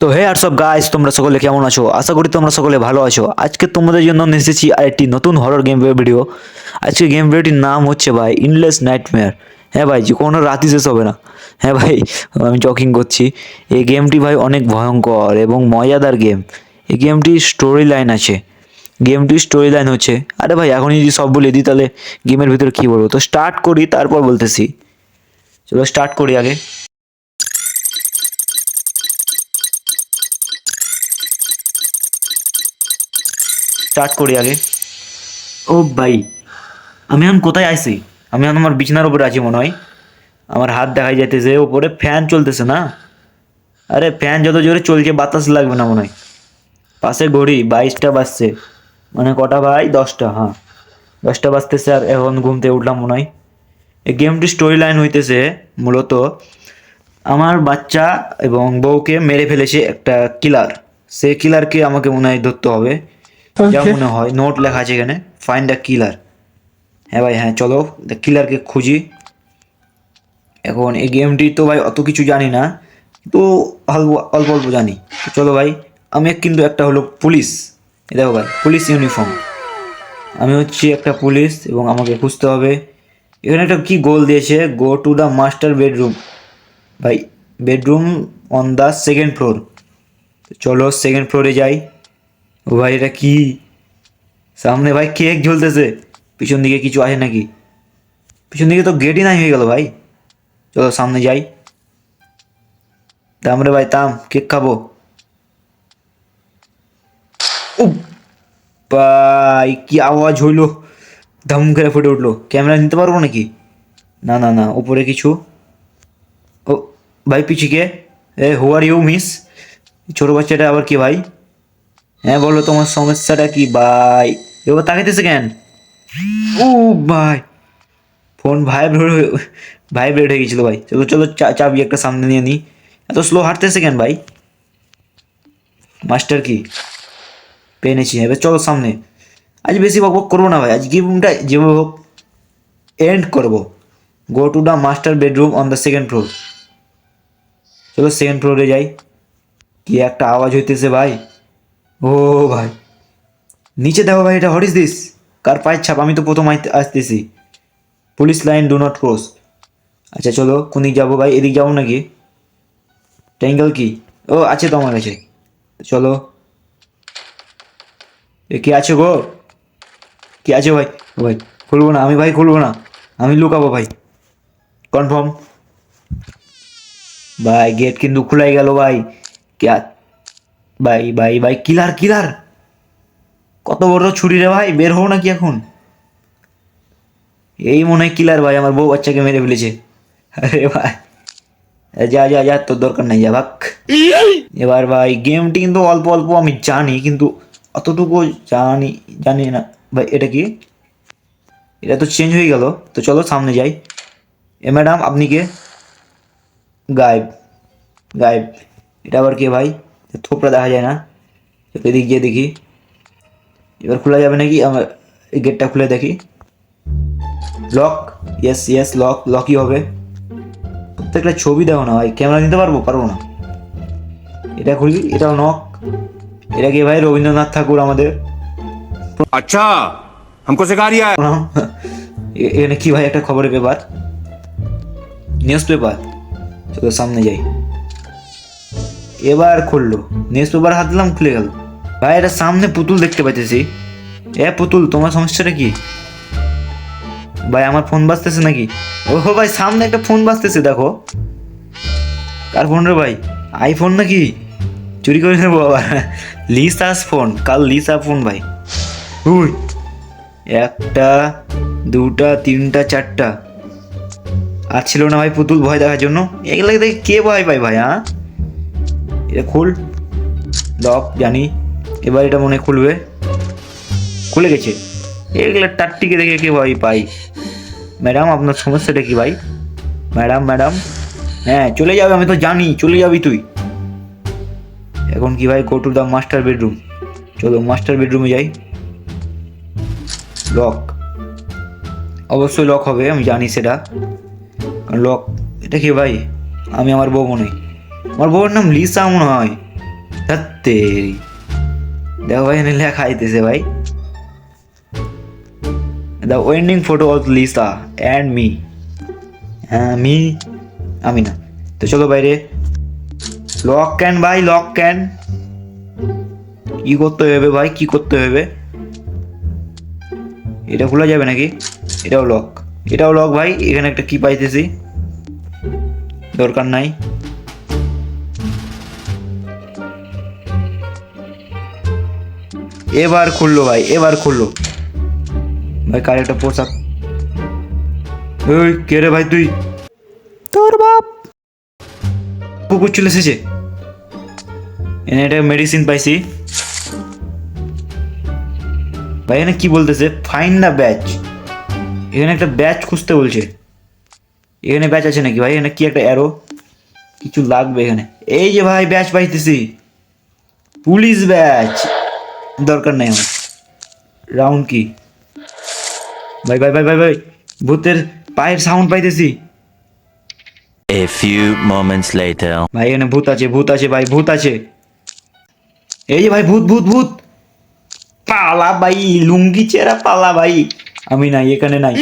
তো হে আর সব গাইস তোমরা সকলে কেমন আছো? আশা করি তোমরা সকলে ভালো আছো। আজকে তোমাদের জন্য নিয়ে এসেছি আরেকটি নতুন হরর গেম ভিডিও আজকে গেম ভিডিওটির নাম হচ্ছে ভাই ইনলেস নাইটমেয়ার হ্যাঁ ভাই, যে কোনো রাতই শেষ হবে না। হ্যাঁ ভাই, আমি জকিং করছি। এই গেমটি ভাই অনেক ভয়ঙ্কর এবং মজাদার গেম এই গেমটির স্টোরি লাইন আছে। গেমটির স্টোরি লাইন হচ্ছে, আরে ভাই এখন যদি সব বলে দিই, তাহলে গেমের ভিতরে কী বলব? তো স্টার্ট করি, তারপর বলতেছি। চলো স্টার্ট করি আগে। স্টার্ট করি আগে। ও ভাই, আমি এখন কোথায় আছি আমি এখন আমার বিছানার উপরে আছি মনে হয়। আমার হাত দেখাই যাইতেছে ওপরে ফ্যান চলতেছে না। আরে ফ্যান যত জোরে চলছে, বাতাস লাগবে না মনে হয়। পাশে ঘড়ি, বাইশটা বাজছে। মানে কটা ভাই? দশটা হ্যাঁ। দশটা বাজতেছে আর এখন ঘুম থেকে উঠলাম মনে হয়। এই গেমটি স্টোরি লাইন হইতেছে মূলত আমার বাচ্চা এবং বউকে মেরে ফেলেছে একটা কিলার সে কিলারকে আমাকে মনে হয় ধরতে হবে। যা মনে হয়। নোট লেখা আছে এখানে। ফাইন্ড দ্য কিলার হ্যাঁ ভাই হ্যাঁ চলো। দ্য কিলারকে খুঁজি। এখন এই গেমটি তো ভাই অত কিছু জানি না। তো অল্প অল্প জানি। চলো ভাই, আমি কিন্তু একটা হলো পুলিশ। দেখো ভাই, পুলিশ ইউনিফর্ম আমি হচ্ছি একটা পুলিশ এবং আমাকে খুঁজতে হবে। এখানে একটা কি গোল দিয়েছে? Go to the master bedroom ভাই bedroom on the second floor চলো সেকেন্ড ফ্লোরে যাই। ও ভাই, এটা কি? সামনে ভাই কেক ঝুলতেছে। পিছন দিকে কিছু আছে নাকি? পিছন দিকে তো গেটই নাই হয়ে গেল ভাই। চলো সামনে যাই। দাম রে ভাই তাম কেক খাব। ও ভাই, কি আওয়াজ হইল? ধম করে ফুটে উঠল। ক্যামেরা নিতে পারব নাকি? না না না, উপরে কিছু। ও, ভাই পিছিকে এ হু আর ইউ মিস ছোটো বাচ্চাটা আবার কি ভাই? হ্যাঁ বলো তোমার সমস্যাটা কি? ভাই এবার তাকাইতেছে কেন? ও ভাই ফোন ভাইব্রেট হয়ে ভাইব্রেট হয়ে গেছিল ভাই। চলো চলো চাবি একটা সামনে নিয়ে নিই এত স্লো হাঁটতেছে কেন ভাই? মাস্টার কি? পেনেছি এবার চলো সামনে। আজ বেশি বক বক করব না ভাই। আজ গেমটা যেভাবে হোক এন্ড করব। Go to the master bedroom on the second floor চলো সেকেন্ড ফ্লোরে যাই। কি একটা আওয়াজ হইতেছে ভাই। ও ভাই। নিচে দেখো ভাই, এটা হোয়াট দিস কার পায়ের ছাপ? আমি তো প্রথম আসতেছি। Police line do not cross আচ্ছা চলো কোন দিক যাব ভাই? এদিক যাব নাকি? ট্যাঙ্গেল কি? ও, আছে তো আমার কাছে। চলো। এ, কি আছে গো? কি আছে ভাই? ভাই, খুলবো না। আমি ভাই খুলবো না। আমি লুকাবো ভাই। কনফার্ম ভাই গেট কিন্তু খুলাই গেল ভাই। কে ভাই ভাই ভাই কিলার কিলার। কত বড় ছুরি রে ভাই, বের হও নাকি এখন। এই মনে হয় কিলার ভাই, আমার বউ বাচ্চাকে মেরে ফেলেছে। আরে ভাই। যা যা যা, তোর দরকার নাই, যা, ভাগ। এবার ভাই, গেমটি কিন্তু অল্প অল্প আমি জানি, কিন্তু অতটুকু জানি জানি না। ভাই, এটা কি? এটা তো চেঞ্জ হয়ে গেল। তো চলো, সামনে যাই। এ ম্যাডাম আপনি কে? গায়েব। গায়েব। এটা আবার কে ভাই? থোপড়া দেখা যায় না চলো এদিক গিয়ে দেখি এবার খোলা যাবে নাকি আমার এই গেটটা খুলে দেখি লক ইয়েস ইয়েস লক লকই হবে প্রত্যেকটা ছবি দেখো না ভাই ক্যামেরা নিতে পারবো পারবো না এটা খুলি এটাও নক এটা কি ভাই রবীন্দ্রনাথ ঠাকুর আমাদের अच्छा हमको सिखा रिया है প্রণাম। এ- এখানে কি ভাই একটা খবরের পেপার নিউজ পেপার চলো সামনে যাই এবার খুললো। পেপার হাত দিলাম, খুলে গেল। ভাই, এটা সামনে পুতুল দেখতে পাইতেছি। এ পুতুল, তোমার সমস্যাটা কি? ভাই, আমার ফোন বাজতেছে নাকি? ওহো ভাই, সামনে একটা ফোন বাজতেছে, দেখো। কার ফোন রে ভাই? আইফোন নাকি? চুরি করে নেব আবার। লিসাস ফোন, কাল লিসা ফোন ভাই। উই, একটা, দুটা, তিনটা, চারটা। আর ছিল না ভাই পুতুল ভয় দেখার জন্য। এগুলো দেখে কে ভয় পায় ভাই হ্যাঁ? এটা খুল। লক জানি। এবার এটা মনে খুলবে। খুলে গেছে। এগুলো টাট্টিকে দেখে কে ভাই পাই? ম্যাডাম, আপনার সমস্যাটা কি ভাই? Madam madam. হ্যাঁ চলে যাবে, আমি তো জানি, চলে যাবি তুই। এখন কি ভাই? Go to the master bedroom চলো মাস্টার বেডরুমে যাই। লক অবশ্যই লক হবে, আমি জানি সেটা। কারণ লক এটা কি ভাই? আমি আমার বউ মনে আমার বউয়ের নাম লিসা মনে হয়। সত্যি দেখো ভাই এখানে লেখা আইতেছে ভাই। The winding photo of Lisa and me হ্যাঁ মি আমি না। তো চলো বাইরে। লক ক্যান ভাই লক ক্যান কি করতে হবে ভাই, কি করতে হবে? এটা খোলা যাবে নাকি? এটাও লক এটাও লক ভাই, এখানে একটা কি পাইতেছি। দরকার নাই। এবার খুললো ভাই এবার খুললো। ভাই কার একটা পোশাক? ওই কে রে ভাই তুই? তোর বাপ। কুকুর চলে এসেছে। এনে একটা মেডিসিন পাইছি। ভাই এখানে কি বলতেছে? ফাইন দ্য ব্যাচ এখানে একটা ব্যাচ খুঁজতে বলছে। এখানে ব্যাচ আছে নাকি ভাই? এখানে কি একটা অ্যারো কিছু লাগবে এখানে। এই যে ভাই ব্যাচ পাইতেছি। পুলিশ ব্যাচ দরকার নাই আমার রাউন্ড কি ভাই ভাই ভাই ভাই ভাই ভূতের পায়ের সাউন্ড পাইতেছি A few moments later. ভাই এখানে ভূত আছে ভূত আছে ভাই ভূত আছে এই যে ভাই ভূত ভূত ভূত পালা ভাই লুঙ্গি চেরা পালা ভাই আমি নাই এখানে নাই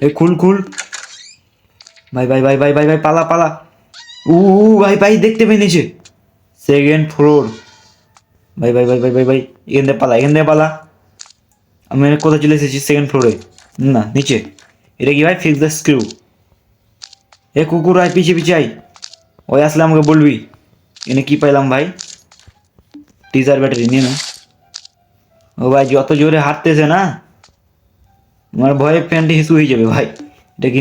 এ খুল খুল ভাই ভাই ভাই ভাই ভাই ভাই পালা পালা উ উ, ভাই ভাই দেখতে পেয়েছে সেকেন্ড ফ্লোর ভাই ভাই ভাই ভাই ভাই ভাই এখান থেকে পালা এখান থেকে পালা। আমি কোথায় চলে এসেছি? সেকেন্ড ফ্লোরে না নিচে। এটা কি ভাই? ফিক্স দ্য স্ক্রু এ কুকুর আয় পিছিয়ে পিছিয়ে আয়। ওই আসলে আমাকে বলবি। এনে কি পাইলাম ভাই? টিজার ব্যাটারি নিয়ে না। ও ভাই যত জোরে হাঁটতেছে না আমার ভয়ে প্যান্ট হিসু হয়ে যাবে ভাই। এটা কি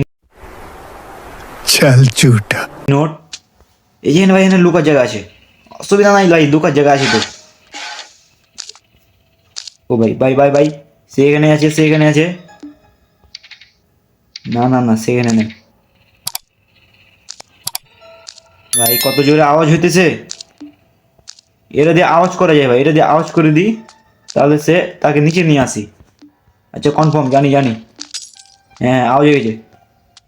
নোট? এই যে ভাই এখানে লুকার জায়গা আছে। অসুবিধা নাই লাই লুকার জায়গা আছে তো। ও ভাই ভাই ভাই ভাই সে এখানে আছে সে এখানে আছে। না না না সেখানে নেই। ভাই কত জোরে আওয়াজ হইতেছে? এটা দিয়ে আওয়াজ করা যায় ভাই এটা দিয়ে আওয়াজ করে দিই তাহলে সে তাকে নিচে নিয়ে আসি। আচ্ছা কনফার্ম জানি জানি। হ্যাঁ আওয়াজ হয়ে গেছে।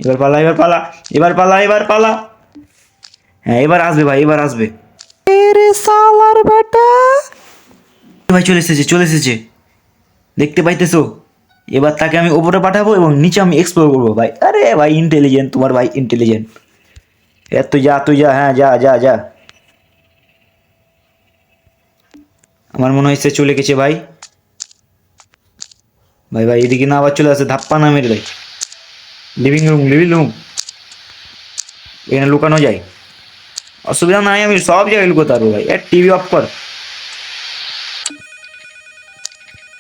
এবার পালা এবার পালা এবার পালা এবার পালা। হ্যাঁ এবার আসবে ভাই এবার আসবে। ভাই চলে এসেছে চলে এসেছে। দেখতে পাইতেছো? এবার তাকে আমি ওপরে পাঠাবো এবং নিচে আমি এক্সপ্লোর করব। ভাই, আরে ভাই ইন্টেলিজেন্ট তোমার ভাই ইন্টেলিজেন্ট এ, তুই যা তুই যা হ্যাঁ যা যা যা। আমার মনে হয় সে চলে গেছে ভাই। ভাই ভাই, এদিকে না আবার চলে আসে, ধাপ্পা না মেরে দেয়। লিভিং রুম লিভিং রুম এখানে লুকানো যায়। অসুবিধা নাই, আমি সব জায়গায় লুকোতে পারব ভাই। এ টিভি অফ কর।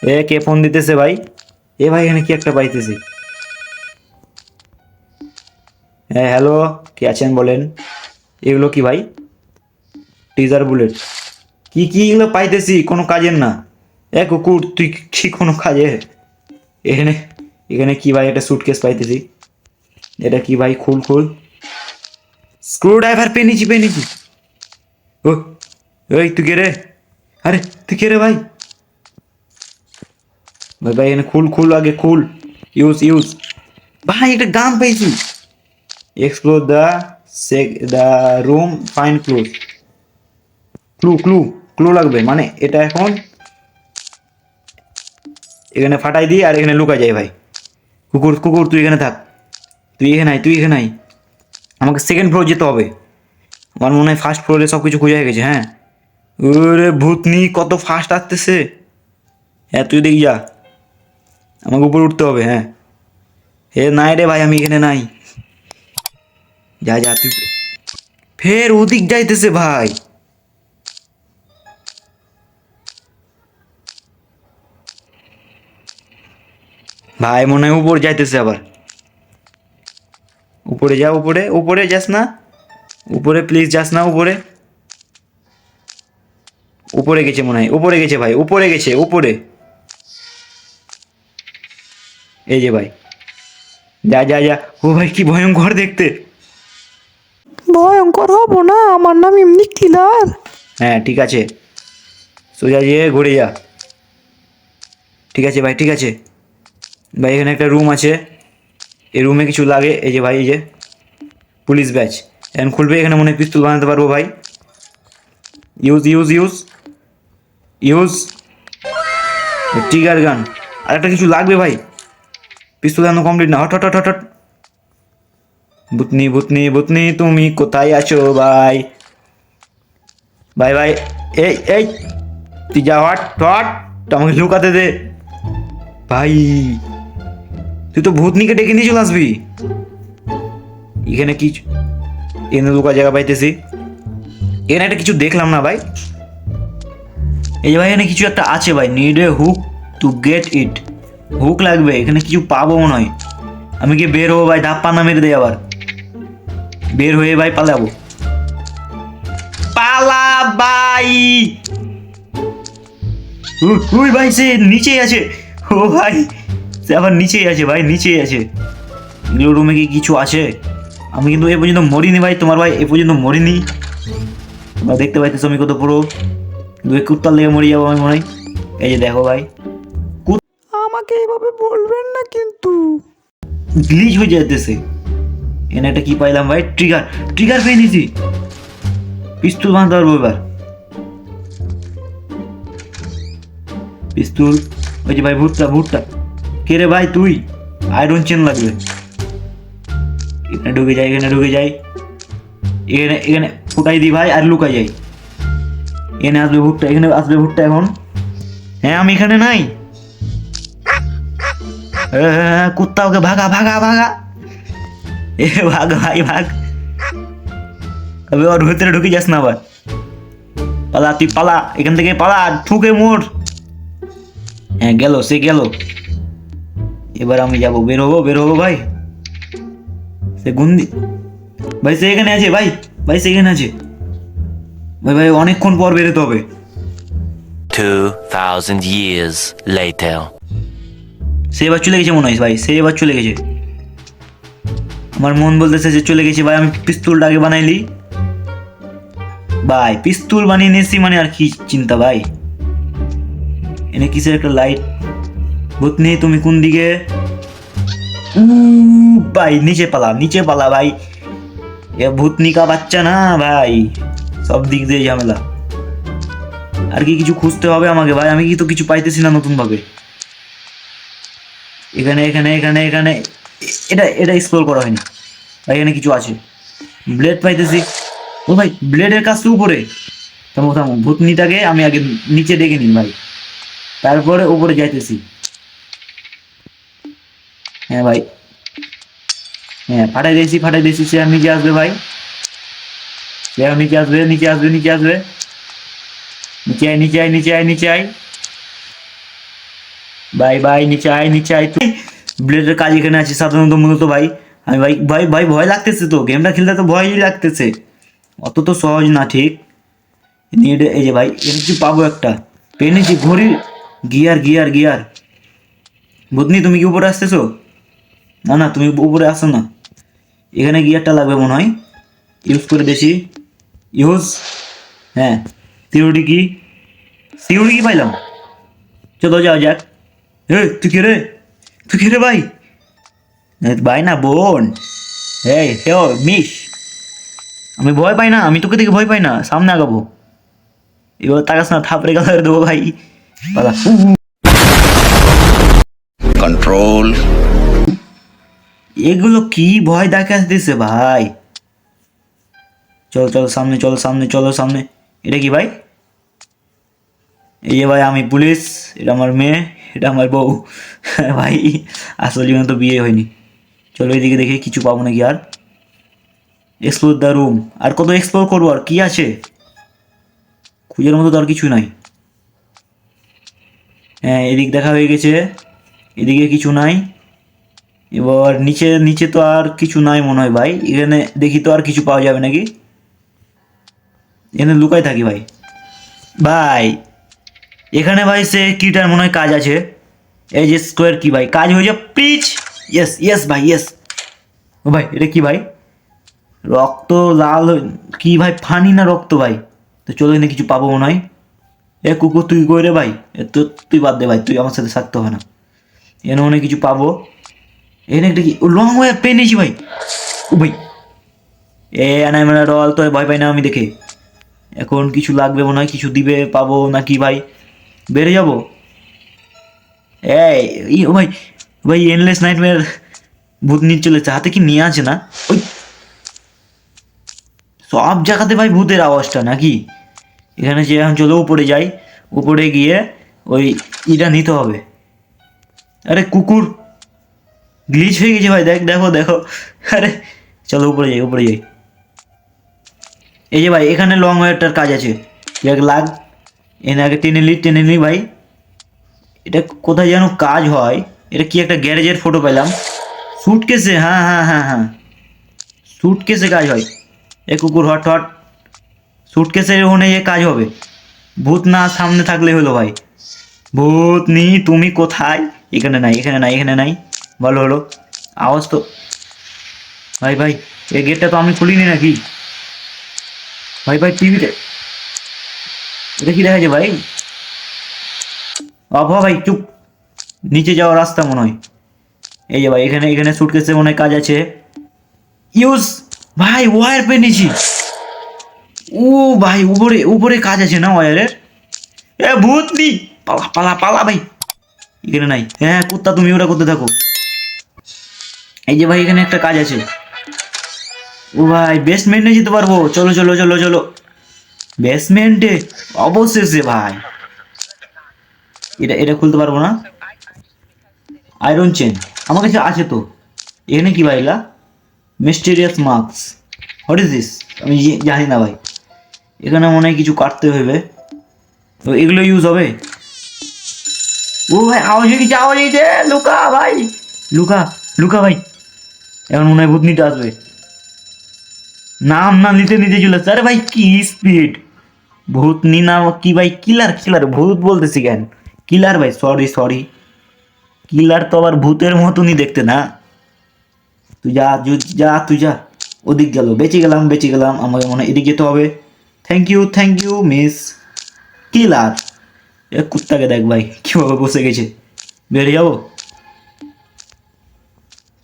এ, কে ফোন দিতেছে ভাই? এ ভাই, এখানে কি একটা পাইতেছি। হ্যাঁ হ্যালো, কে আছেন বলেন। এগুলো কি ভাই? Teaser bullet. কি কি এগুলো পাইতেছি? কোনো কাজের না। এ কুকুর, তুই কি কোনো কাজের এখানে এখানে কি ভাই একটা সুটকেস পাইতেছি। এটা কি ভাই? খুল খুল। স্ক্রু ড্রাইভার পেনিছি পেনিছি ও ওই তুই কে রে? আরে, তুই কে রে ভাই? ভাই ভাই এখানে খুল খুল আগে খুল ইউজ ইউজ ভাই, একটা গান পাইছি explore the seek the room fine clues clue clue clue লাগবে। মানে এটা এখন এখানে ফাটাই দিই আর এখানে লুকা যায়, ভাই। কুকুর কুকুর, তুই এখানে থাক। তুই এখানে আয়, তুই এখানে আয়। আমাকে সেকেন্ড ফ্লোর যেতে হবে। আমার মনে হয় ফার্স্ট ফ্লোরে সব কিছু খুঁজে গেছে হ্যাঁ। ওরে ভূতনি, কত ফাস্ট আসতেছে। হ্যাঁ তুই দেখি যা। আমাকে উপরে উঠতে হবে হ্যাঁ। হে নাই রে ভাই, আমি এখানে নাই। যা যা, তুই ফের ওদিক যাইতেছে ভাই। ভাই, মনে হয় উপরে যাইতেছে আবার। উপরে যা, উপরে উপরে যাস না। উপরে প্লিজ যাস না, উপরে। উপরে গেছে মনে হয়, উপরে গেছে ভাই, উপরে গেছে, উপরে। এই যে ভাই। যা যা যা। ও ভাই কি ভয়ঙ্কর দেখতে। ভয়ঙ্কর হব না আমার নাম এমনি কিলার। হ্যাঁ ঠিক আছে। সোজা যেয়ে ঘুরে যা। ঠিক আছে ভাই ঠিক আছে। ভাই এখানে একটা রুম আছে। এই রুমে কিছু লাগে। এই যে ভাই এই যে পুলিশ ব্যাচ এখন খুলবে এখানে মনে হয় পিস্তল বানাতে পারব ভাই। Use use use use trigger gun আর একটা কিছু লাগবে ভাই? পিস্তল এখনও কমপ্লিট না। হট হট হট হট ভূতনি ভূতনি ভূতনি তুমি কোথায় আছো? ভাই ভাই ভাই এই এই। তুই যা, হট হট। আমাকে লুকাতে দে। ভাই তুই তো ভূতনিকে ডেকে নিয়ে চলে আসবি। এখানে কি এনে লুকা জায়গা পাইতেছি। এখানে একটা কিছু দেখলাম না, ভাই। এই ভাই, এখানে কিছু একটা আছে, ভাই। Need a hook to get it hook লাগবে, এখানে কিছু পাবো মনে হয়। আমি কি বের হব ভাই, ধাপ্পা না মেরে দেয় আবার। বের হয়ে ভাই পালাবো। পালা ভাই উই ভাই, সে নিচেই আছে। ও ভাই, সে আবার নিচেই আছে ভাই, নিচেই আছে। এগুলো রুমে কি কিছু আছে? আমি কিন্তু এ পর্যন্ত মরিনি ভাই, তোমার ভাই এ পর্যন্ত মরিনি। দেখতে পাইতেছো আমি কত পুরো। দুই কুত্তার লেগে মরে যাব আমি মনে হয়। এই যে দেখো ভাই। আমাকে এভাবে বলবেন না কিন্তু। গ্লিচ হয়ে যেতেছে এনে একটা কি পাইলাম ভাই? ট্রিগার ট্রিগার পেয়ে নিছি। পিস্তল বাঁধতে পারব এবার। পিস্তল ওই যে ভাই, ভুট্টা ভুট্টা। কে রে ভাই তুই? আয়রন চেন লাগবে। এখানে ঢুকে যাই, এখানে ঢুকে যাই। এখানে এখানে ফুটাই দিই ভাই আর লুকাই যাই। এখানে আসবে ভুট্টা, এখানে আসবে ভুট্টা এখন। হ্যাঁ আমি এখানে নাই। এ, কুত্তা ওকে ভাগা ভাগা ভাগা এ ভাগ ভাই ভাগ তবে ওর ভিতরে ঢুকে যাস না আবার পালা তুই পালা এখান থেকে পালা ঠুকে মোর হ্যাঁ গেল সে গেল এবার আমি যাব বের হব বের হব ভাই সে গুন্দি ভাই সে এখানে আছে ভাই ভাই সে এখানে আছে ভাই ভাই অনেকক্ষণ পর বেরোতে হবে 2,000 years later. সে এবার চলে গেছে মনে হয়, ভাই, সে এবার চলে গেছে। আমার মন বলতেছে যে চলে গেছে, ভাই, আমি পিস্তলটা আগে বানাইলি ভাই, পিস্তল বানিয়ে নিয়েছি মানে আর কি চিন্তা, ভাই? এনে কিসের একটা লাইট ভূতনি, তুমি কোন দিকে? ভাই, নিচে পালা নিচে পালা, ভাই। এ ভূতনি কা বাচ্চা না, ভাই। সব দিক দিয়ে ঝামেলা। আর কি কিছু খুঁজতে হবে আমাকে, ভাই? আমি কি তো কিছু পাইতেছি না নতুন ভাবে এখানে এখানে এখানে এখানে। এটা এটা এক্সপ্লোর করা হয়নি। ভাই, এখানে কিছু আছে। ব্লেড পাইতেছি। ও ভাই ব্লেডের কাছ থেকে উপরে। থামো থামো, ভূতনিটাকে আমি আগে নিচে ডেকে নিই, ভাই। তারপরে উপরে যাইতেছি। হ্যাঁ ভাই। হ্যাঁ ফাটাই দিয়েছি ফাটাই দিয়েছি, সে নিচে আসবে, ভাই। সে নিচে আসবে নিচে আসবে নিচে আসবে। নিচে আয় নিচে আয় নিচে আয় নিচে আয়। ভাই ভাই নিচে আয় নিচে আয় তুই। ব্লেডের কাজ এখানে আছে সাধারণত মূলত ভাই। আমি ভাই ভাই ভাই, ভয় লাগতেছে তো। গেমটা খেলতে তো ভয়ই লাগতেছে। অত তো সহজ না, ঠিক? নিয়ে এই যে ভাই কি পাবো একটা। পেনেছি ঘড়ি গিয়ার গিয়ার গিয়ার বুধনি, তুমি কি উপরে আসতেছো? না না, তুমি উপরে আসো না। এখানে গিয়ারটা লাগবে মনে হয়। ইউজ করে দেখি। ইউজ হ্যাঁ। সিউরিটি কি? সিউরিটি কি পাইলাম? চলো যাও যাক। এই তুই কে রে? তুই কে রে ভাই? ভাই না বোন। এই হেও মিস আমি ভয় পাই না আমি তোকে দেখে ভয় পাই না সামনে আগাবো। এবার তাকাস না থাপড়ে গালা ধরে দেবো ভাই। পালা। কন্ট্রোল এগুলো কি ভয় দেখা দিছে ভাই? চল চল সামনে চল সামনে চলো সামনে। এটা কি ভাই? এই ভাই আমি পুলিশ এটা আমার মেয়ে। এটা আমার বউ। ভাই, আসল জীবনে তো বিয়ে হয়নি। চলো এদিকে দেখে কিছু পাবো নাকি আর। এক্সপ্লোর দ্য রুম আর কত এক্সপ্লোর করব আর? কি আছে? খুঁজের মতো তো আর কিছু নাই। হ্যাঁ এদিক দেখা হয়ে গেছে। এদিকে কিছু নাই। এবার নিচে নিচে তো আর কিছু নাই মনে হয় ভাই। এখানে দেখি তো আর কিছু পাওয়া যাবে নাকি? এখানে লুকাই থাকি ভাই। ভাই এখানে ভাই সে কিটার মনে হয় কাজ আছে। এই যে স্কোয়ার কি ভাই। কাজ হয়ে যায় প্লিজ ইয়েস ইয়েস ভাই ইয়েস ও ভাই, এটা কি ভাই? রক্ত লাল কি ভাই? ফানি না রক্ত ভাই? তো চলো এখানে কিছু পাবো মনে হয়। এ কুকুর, তুই কই রে ভাই? এ তো তুই বাদ দে ভাই, তুই আমার সাথে থাকতে হবে না। এনে মনে কিছু পাবো। এনে একটা কি লং ওয়ে পেয়ে নিয়েছি ভাই। ও ভাই। এ আনাই মেলা ডল তো ভয় পাই না আমি দেখে। এখন কিছু লাগবে মনে হয়? কিছু দিবে, পাবো না কি ভাই? বেরিয়ে যাব? এই ভাই ভাই এনলেস নাইটমেয়ার ভূত নিয়ে চলেছে হাতে কি নিয়ে আছে না? ওই, সব জায়গাতে ভাই ভূতের আওয়াজটা নাকি? এখানে যে এখন চলো উপরে যাই, উপরে গিয়ে ওই ইটা নিতে হবে। আরে কুকুর গ্লিচ হয়ে গেছে ভাই, দেখ, দেখো দেখো। আরে, চলো উপরে যাই উপরে যাই। এই যে ভাই, এখানে লং ওয়ারটার কাজ আছে। এক লাগ এনে আগে টেনে নিলি টেনে নিলি ভাই। এটা কোথায় যেন কাজ হয়। এটা কি একটা গ্যারেজের ফটো পেলাম। সুটকেসে হ্যাঁ হ্যাঁ হ্যাঁ হ্যাঁ। সুটকেসে কাজ হয়। এ কুকুর, হট হট। সুটকেসের ওখানে এ কাজ হবে। ভূত না, সামনে থাকলে হলো ভাই। ভূত নি, তুমি কোথায়? এখানে নাই এখানে নাই এখানে নাই। ভালো হলো আওয়াজ তো ভাই ভাই এই গেটটা তো আমি খুলিনি নাকি? ভাই ভাই টিভিতে এটা কি দেখা যায় ভাই? অভ ভাই চুপ নিচে যাওয়ার রাস্তা মনে হয়। এই যে ভাই, এখানে এখানে সুটকেসে মনে হয় কাজ আছে। ইউজ ভাই ওয়ার পেয়েছি ও ভাই, উপরে উপরে কাজ আছে না ওয়ারের এ ভূত নি! পালা পালা পালা ভাই। এখানে নাই। হ্যাঁ কুত্তা তুমি ওটা করতে থাকো। এই যে ভাই, এখানে একটা কাজ আছে। ও ভাই বেসমেন্টে যেতে পারব। চলো চলো চলো চলো। বেসমেন্টে অবশেষে ভাই। এটা এটা খুলতে পারব না? আয়রন চেন আমার কাছে আছে তো। এখানে কি ভাইলা mysterious marks what is this আমি জানি না ভাই। এখানে মনে হয় কিছু কাটতে হবে। তো এগুলো ইউজ হবে? ও ভাই, আওয়াজ গেছে, আওয়াজ হয়েছে লুকা ভাই। লুকা লুকা ভাই। এখন মনে হয় ভূতনিটা আসবে। নাম না নিতে নিতে চলে আরে ভাই, কি স্পিড ভূতনি না কি ভাই কিলার কিলার ভূত বলতেছি কেন? কিলার ভাই সরি সরি কিলার তো আবার ভূতের মতনই দেখতে না। তুই যা যা তুই যা। ওদিক গেল, বেঁচে গেলাম বেঁচে গেলাম আমাকে মনে এদিক যেতে হবে। Thank you thank you miss killer এ কুত্তাকে দেখ ভাই, কীভাবে বসে গেছে। বেরিয়ে যাব?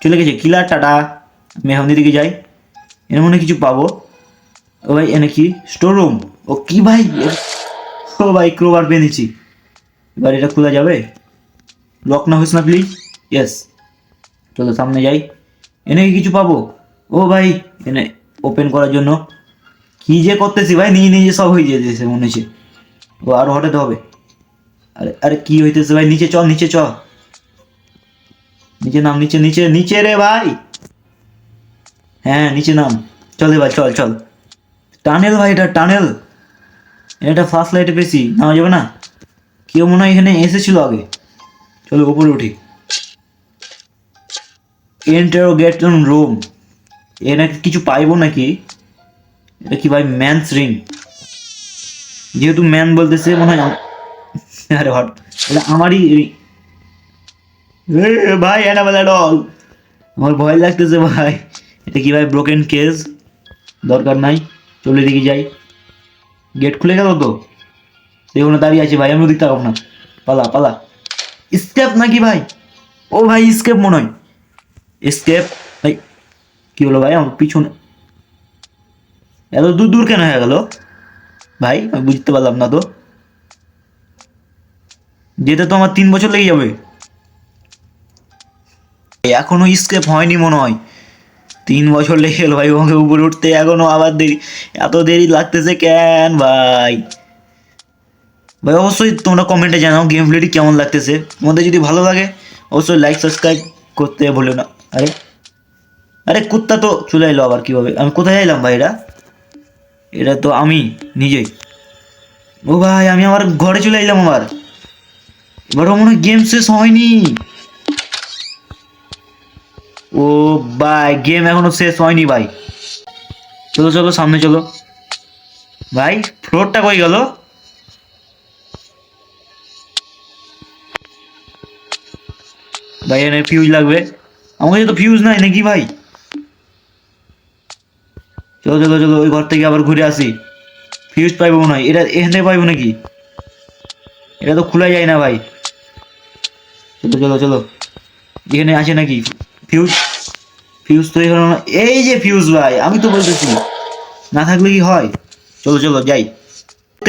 চলে গেছে কিলার টাটা। আমি এখন দিকে যাই। এর মনে কিছু পাবো। ও ভাই, এনে কি? স্টোর রুম ও কি ভাই? ও ভাই ক্রোবার পেয়েছি এবার এটা খোলা যাবে? লক না হোস না প্লিজ ইয়েস চলো সামনে যাই। এনে কিছু পাবো? ও ভাই, এনে ওপেন করার জন্য। কি যে করতেছি ভাই নিজে নিজে সব হয়ে যেতেছে, মনে হচ্ছে। ও, আরও হটাতে হবে। আরে আরে কি হইতেছে ভাই? নিচে চ নিচে চ নিচে নাম, নিচে নিচে নিচে রে ভাই। হ্যাঁ নিচে নাম। চল এবার, চল চল। টানেল ভাই, এটা টানেল। এটা ফার্স্ট লাইটে পেয়েছি, নামা যাবে না। কেউ মনে হয় এখানে এসেছিল আগে। চলো, উপরে উঠি। ইন্টারোগেটন রুম এখানে কিছু পাইবো নাকি? এটা কি ভাই ম্যানস রিং যেহেতু ম্যান বলতেছে, মনে হয় আরে হট। এটা আমারই ভাই অ্যানাবেলা ডল আমার ভয় লাগতেছে ভাই। এটা কি ভাই ব্রোকেন কেস দরকার নাই। চলে দিকে যাই। গেট খুলে গেল তো? সে ওখানে দাঁড়িয়ে আছে ভাই আমি ওদিক তাকাবো না। পালা পালা। স্কেপ নাকি ভাই? ও ভাই স্কেপ মনে হয়। স্কেপ ভাই, কি হলো ভাই? আমার পিছনে এত দূর দূর কেন হয়ে গেল? ভাই, আমি বুঝতে পারলাম না তো। যেতে তো আমার তিন বছর লেগে যাবে। এখনও স্কেপ হয়নি মনে হয়। তিন বছর লেগে ভাই ওকে উপরে উঠতে, এখনও আবার দেরি। এত দেরি লাগতেছে কেন ভাই? ভাই, অবশ্যই তোমরা কমেন্টে জানাও গেম প্লেটি কেমন লাগতেছে। তোমাদের যদি ভালো লাগে, অবশ্যই লাইক সাবস্ক্রাইব করতে ভুলো না। আরে আরে কুত্তা তো চলে এলো আবার কীভাবে? আমি কোথায় এলাম ভাই এটা এটা তো আমি, নিজেই। ও ভাই, আমি আমার ঘরে চলে এলাম আবার। এবারও মনে হয় গেম শেষ হয়নি। ও ভাই গেম এখনও শেষ হয়নি ভাই। চলো চলো, সামনে চলো। ভাই ফ্লোরটা কই গেল? ভাই, এখানে ফিউজ লাগবে। আমার কাছে তো ফিউজ নাই নাকি ভাই? চলো চলো চলো, ওই ঘর থেকে আবার ঘুরে আসি। ফিউজ পাইবো হয়। এটা এখান পাইবো নাকি? এটা তো খোলা যায় না ভাই। চলো চলো চলো। এখানে আছে নাকি? ফিউজ ফিউজ তো এখানে না- এই যে ফিউজ ভাই, আমি তো বলতেছি। না থাকলে কি হয়? চলো চলো, যাই।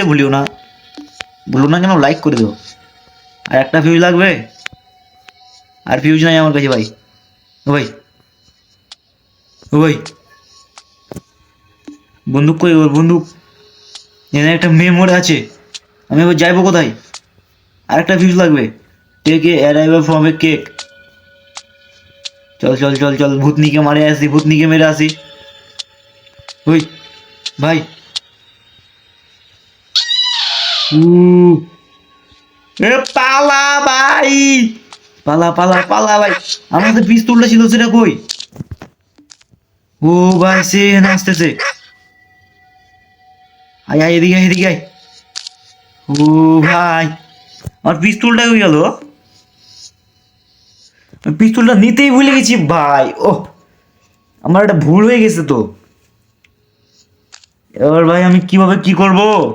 ভুলিও না। ভুলো না কেন? লাইক করে দেবো। আর একটা ফিউজ লাগবে? আর ফিউজ নাই আমার কাছে ভাই। ও ভাই। ও ভাই। বন্দুক কই? ওর বন্দুক। এখানে একটা মেয়ে মরে আছে। আমি এবার যাইবো কোথায়? আর একটা ফিউজ লাগবে। Take a arrival from a cake চল চল চল চল, ভূতনিকে মারে আসি, ভূতনিকে মেরে আসি। ওই, ভাই। এ, পালা, ভাই। পালা পালা পালা, ভাই। আমাদের পিস্তলটা ছিল সেটা কই? ও, ভাই, সে আসতেছে। আয় আয়, এদিকে এদিকে আয়। ও, ভাই। আমার পিস্তলটা হয়ে গেল? পিস্তলটা নিতেই ভুলে গেছি, ভাই। ও আমার একটা ভুল হয়ে গেছে তো। এবার ভাই, আমি কীভাবে কি করব?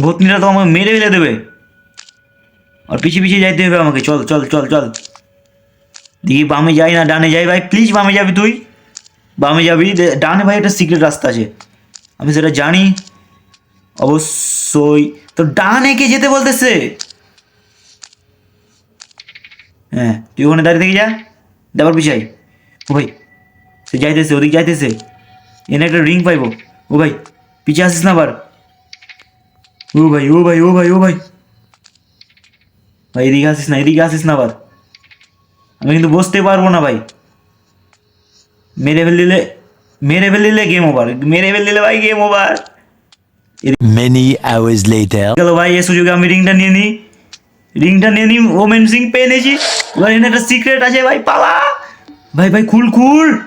ভূতনিটা তো আমাকে মেরে ফেলে দেবে। আর পিছিয়ে পিছিয়ে যাইতে হবে আমাকে। চল চল চল চল। দেখি বামে যাই না ডানে যাই। ভাই প্লিজ বামে যাবি তুই। বামে যাবি। ডানে ভাই, একটা সিক্রেট রাস্তা আছে। আমি সেটা জানি। অবশ্যই। তো ডানে কে যেতে বলতেছে? হ্যাঁ তুই ওখানে দাঁড়িয়ে থেকে যা দেবার পিছাই। ও ভাই সে যাইতেছে ওদিক যাইতেছে। এনে একটা রিং পাইবো। ও ভাই পিছে আসিস না আবার। ও ভাই ও ভাই ও ভাই ও ভাই। ভাই এদিকে আসিস না এদিকে আসিস না আবার। আমি কিন্তু বসতে পারব না ভাই। মেরে ফেল দিলে মেরে ফেল দিলে গেম ওভার মেরে ফেল দিলে ভাই game over Many hours later. গেল ভাই এ সুযোগে আমি রিংটা নিয়ে নিই। রিংটা নিয়ে নিই ওমেন সিং পেয়ে নিয়েছি। এবার এখানে একটা সিক্রেট আছে, ভাই, পালা। ভাই ভাই, খুল খুল।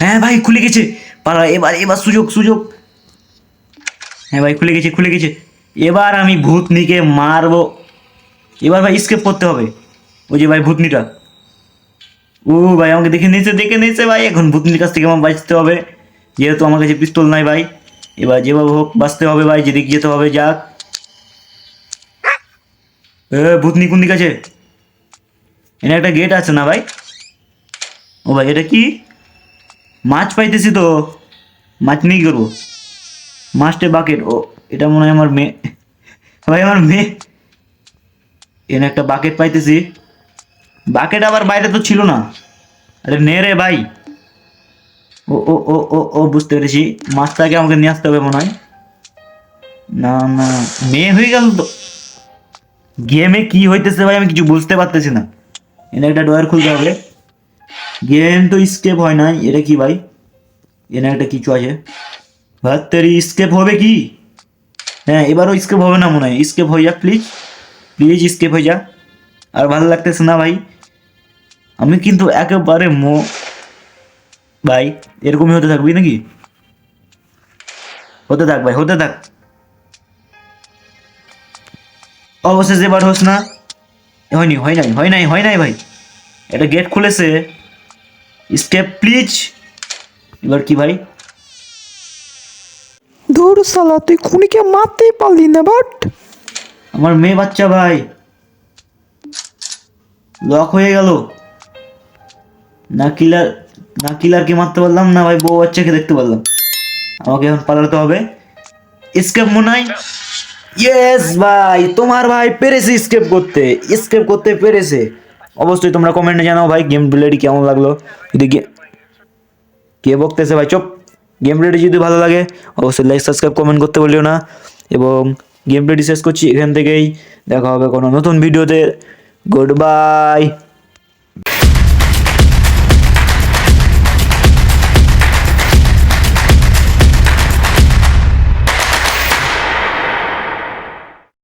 হ্যাঁ ভাই, খুলে গেছে। পালা, এবার এবার সুযোগ সুযোগ। হ্যাঁ ভাই, খুলে গেছে খুলে গেছে। এবার আমি ভূতনিকে মারবো। এবার, ভাই স্কেপ করতে হবে। ওই যে, ভাই, ভূতনিটা। ও, ভাই, আমাকে দেখে নিয়েছে দেখে নিয়েছে, ভাই। এখন ভূতনির কাছ থেকে আমার বাঁচতে হবে। যেহেতু আমার কাছে পিস্তল নাই, ভাই। এবার যেভাবে হোক, বাঁচতে হবে, ভাই। যেদিক যেতে হবে, যাক। ভূতনি কোন দিক আছে? এখানে একটা গেট আছে না ভাই? ও ভাই, এটা কি? মাছ পাইতেছি তো। মাছ নিয়ে কি করব? মাছটে বাকেট ও, এটা মনে হয় আমার মেয়ে। ভাই, আমার মেয়ে। এখানে একটা বাকেট পাইতেছি। বাকেট আবার বাইরে তো ছিল না। আরে, নে রে ভাই। ও ও ও ও ও, বুঝতে পেরেছি। মাছটাকে আমাকে নিয়ে আসতে হবে মনে হয়। না না, মেয়ে হয়ে গেল তো। গেমে কি হইতেছে ভাই, আমি কিছু বুঝতে পারতেছি না। এনে একটা ডয়ার খুলতে হবে। গেম তো স্কেপ হয় নাই, এটা কি ভাই? এনে একটা কিছু আছে। ভাতের স্কেপ হবে কি? হ্যাঁ এবারও স্কেপ হবে না মনে হয়। স্কেপ হয়ে যাক প্লিজ প্লিজ স্কেপ হয়ে যা আর ভালো লাগতেছে না ভাই। আমি কিন্তু একেবারে মো, ভাই, এরকমই হতে থাকবি নাকি? হতে থাক ভাই, হতে থাক। অবশেষে এবার হোস না। হয়নি হয় নাই হয় নাই হয় নাই ভাই। এটা গেট খুলেছে। স্টেপ প্লিজ এবার কি ভাই? ধুর সালা তুই খুনিকে মারতেই পারলি না বাট আমার মেয়ে বাচ্চা ভাই। লক হয়ে গেল। না কিলার না কিলারকে মারতে পারলাম না ভাই বউ বাচ্চাকে দেখতে পারলাম। আমাকে এখন পালাতে হবে। স্কেপ মনে হয় ইয়েস ভাই, তোমার ভাই পেরেছে স্কেপ করতে। স্কেপ করতে পেরেছে। অবশ্যই তোমরা কমেন্টে জানাও ভাই গেম প্লেটি কেমন লাগল? যদি কে বকতেছে ভাই, চপ। গেম প্লেটি যদি ভালো লাগে, অবশ্যই লাইক সাবস্ক্রাইব কমেন্ট করতে বলিও না। এবং গেম প্লেটি শেষ করছি এখান থেকেই। দেখা হবে কোনো নতুন ভিডিওতে গুড বাই